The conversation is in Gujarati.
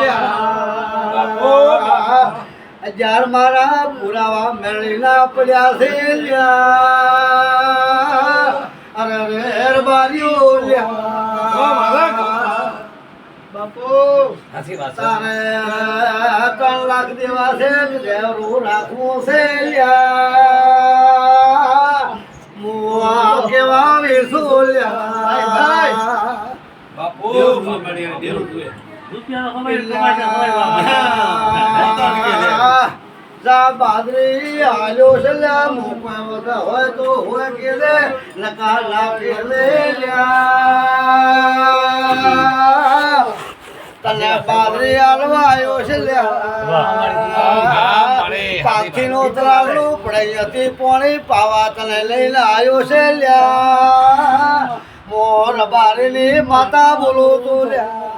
લ્યા હજાર મારા પુરાવા મેળીના પડ્યા છે લ્યા. અરે રેર બારીઓ લ્યા. બાપુ તારે ત્રણ લાખ દેવા છે લેવરું રાખવું છે લ્યા. મુઆ કેવા વેસું લ્યા. બાદરી આલ્યો છે મોકવા વગર હોય તો હોય કે લે નકા લે તને બાદરી આલવા આવ્યો છે લ્યા પાછી નો તલાવડું હતી પોણી પાવા તને લઈને આવ્યો છે લ્યા. બારીની માતા બોલો તો લ્યા.